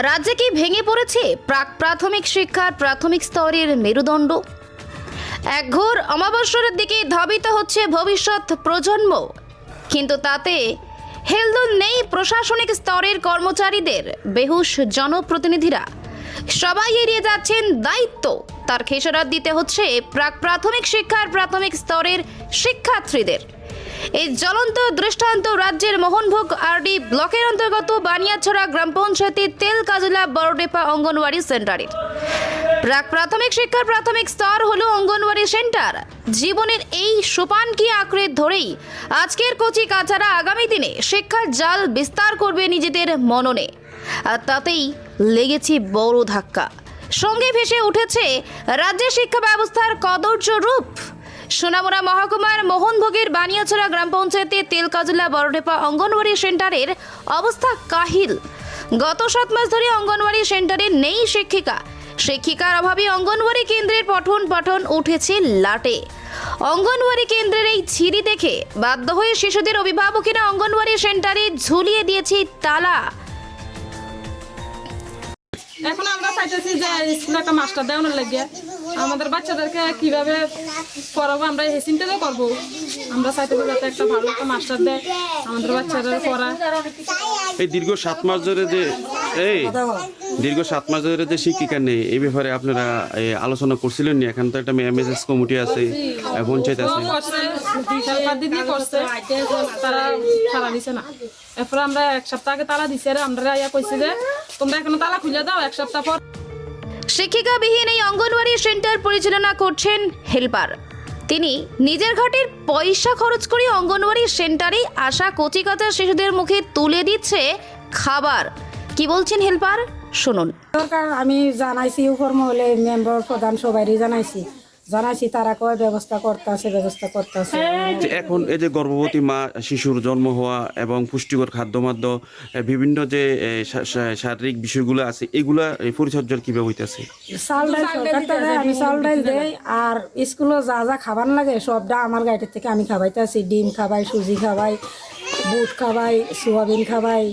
রাজ্যে কি ভেঙে পড়েছে প্রাক প্রাথমিক শিক্ষার প্রাথমিক স্তরের মেরুদণ্ড? একঘোর অমাবস্যার দিকে ধাবিত হচ্ছে ভবিষ্যৎ প্রজন্ম। কিন্তু তাতে হেলদোল নেই প্রশাসনিক স্তরের কর্মচারীদের, বেহুশ জনপ্রতিনিধিরা। সবাই এড়িয়ে যাচ্ছেন দায়িত্ব। তার খেসারত দিতে হচ্ছে প্রাক প্রাথমিক শিক্ষার প্রাথমিক স্তরের শিক্ষার্থীদের। এই জ্বলন্ত দৃষ্টান্ত রাজ্যের মোহনভোগ আরডি ব্লকের অন্তর্গত বানিয়াছড়া গ্রাম পঞ্চায়েতের তেল কাজলা বড়ডেপা অঙ্গনওয়াড়ি সেন্টারের। প্রাক প্রাথমিক শিক্ষার প্রাথমিক স্তর হলো অঙ্গনওয়াড়ি সেন্টার। জীবনের এই সোপানকে আঁকড়ে ধরেই আজকের কচি কাচারা আগামী দিনে শিক্ষার জাল বিস্তার করবে নিজেদের মননে। আর তাতেই লেগেছে বড় ধাক্কা। সঙ্গে ভেসে উঠেছে রাজ্যের শিক্ষা ব্যবস্থার কদর্য রূপ। সোনামুড়া মহকুমার মোহনভোগের বানিয়াছড়া গ্রাম পঞ্চায়েতের তেলকাজলা বড়ডেপা অঙ্গনওয়াড়ি সেন্টারের অবস্থা কাহিল। গত সাত মাস ধরে অঙ্গনওয়াড়ি সেন্টারে নেই শিক্ষিকা। শিক্ষিকার অভাবে অঙ্গনওয়াড়ি কেন্দ্রের পঠন পাঠন উঠেছে লাটে। অঙ্গনওয়াড়ি কেন্দ্রের এই ছিঁড়ি দেখে বাধ্য হয়ে শিশুদের অভিভাবকেরা অঙ্গনওয়াড়ি সেন্টারে ঝুলিয়ে দিয়েছে তালা। এখন আমরা চাইতেছি যে স্কুলে একটা মাস্টার দেওয়ানোর লাগে আমাদের বাচ্চাদেরকে কীভাবে পড়াবো, আমরা এই চিন্তাটা করব। আমরা চাইতে চাইতেছি যাতে একটা ভালো একটা মাস্টার দেয় আমাদের বাচ্চাদের পড়া। এই দীর্ঘ সাত মাস ধরে যে, এই দীর্ঘ সাত মাস ধরে যে শিক্ষিকা নেই এই ব্যাপারে আপনারা এই, আলোচনা করছিলেন নি? এখন তো একটা এমএসএস কমিটি আছে পঞ্চায়েত আছে। এরপরে আমরা এক সপ্তাহ আগে তালা দিছে আমরা ইয়া কইছি যে তোমরা এখন তালা খুলে দাও এক সপ্তাহ পর শিক্ষিকাবিহীন এই অঙ্গনওয়াড়ি সেন্টার পরিচালনা করছেন হেল্পার। তিনি নিজের ঘাটের পয়সা খরচ করে অঙ্গনওয়াড়ি সেন্টারে আসা কচিকাচা শিশুদের মুখে তুলে দিচ্ছে খাবার। কি বলছেন হেল্পার? শুনুন। সরকার আমি জানাইছি উপর মহলে মেম্বার প্রধান সবাইরই জানাইছি। জানাইছি তারা কয় ব্যবস্থা করতেছে ব্যবস্থা করতেছে। যে এখন এই যে গর্ভবতী মা শিশুর জন্ম হওয়া এবং পুষ্টিকর খাদ্যমাদ্য আহ, বিভিন্ন যে শারীরিক বিষয়গুলো আছে এগুলা পরিচর্যার কীভাবে হইতেছে? চাল ডাল সরকার থেকে আমি চাল ডাল দেই আর স্কুলে যা যা খাবার লাগে সবটা আমার গাড়ির থেকে আমি খাবাইতেছি। ডিম খাবাই সুজি খাবাই বুট খাবাই সোয়াবিন খাবাই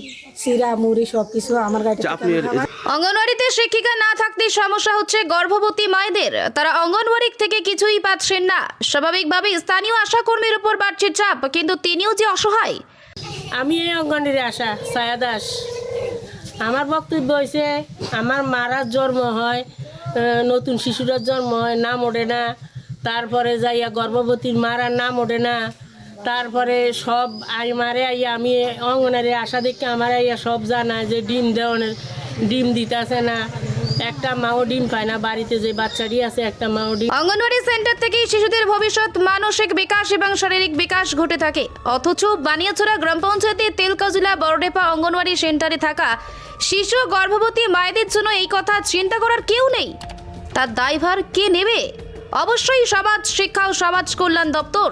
মুড়ি সব কিছু আমার এর- খাবাই অঙ্গনওয়াড়িতে শিক্ষিকা না থাকতে সমস্যা হচ্ছে গর্ভবতী মায়েদের। তারা অঙ্গনওয়াড়ি থেকে কিছুই পাচ্ছেন না। স্বাভাবিকভাবে স্থানীয় আশাকর্মীর উপর বাড়ছে চাপ কিন্তু তিনিও যে অসহায়। আমি এই অঙ্গনের আশা ছায়া দাস। আমার বক্তব্য হয়েছে আমার মারার জন্ম হয় নতুন শিশুরার জন্ম হয় নাম ওঠে না। তারপরে যাইয়া গর্ভবতীর মারার নাম ওঠে না। তারপরে সব আই মারে আইয়া আমি অঙ্গনারে আশা দেখে আমার আইয়া সব জানা যে ডিম দেওয়ানের ডিম দিতেছে না। একটা মাও ডিম পায় না, বাড়িতে যে বাচ্চাটি আছে একটা মাও ডিম অঙ্গনওয়াড়ি সেন্টার থেকেই শিশুদের ভবিষ্যৎ, মানসিক বিকাশ এবং শারীরিক বিকাশ ঘটে থাকে। অথচ বানিয়াছড়া গ্রাম পঞ্চায়েতের তেলকাজুলা বড়ডেপা অঙ্গনওয়াড়ি সেন্টারে থাকা শিশু গর্ভবতী মায়েদের জন্য এই কথা চিন্তা করার কেউ নেই। তার দায়ভার কে নেবে? অবশ্যই সমাজ, শিক্ষা ও সমাজ কল্যাণ দপ্তর।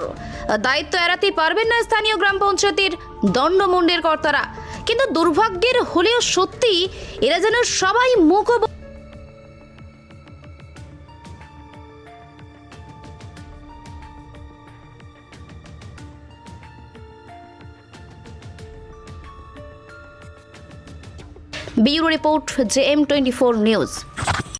দায়িত্ব এড়াতে পারবেন না স্থানীয় গ্রাম পঞ্চায়েতের দণ্ডমুণ্ডের কর্তারা। কিন্তু দুর্ভাগ্যের হলেও সত্যি এরা যেন সবাই মুখ bureau report J M twenty four news.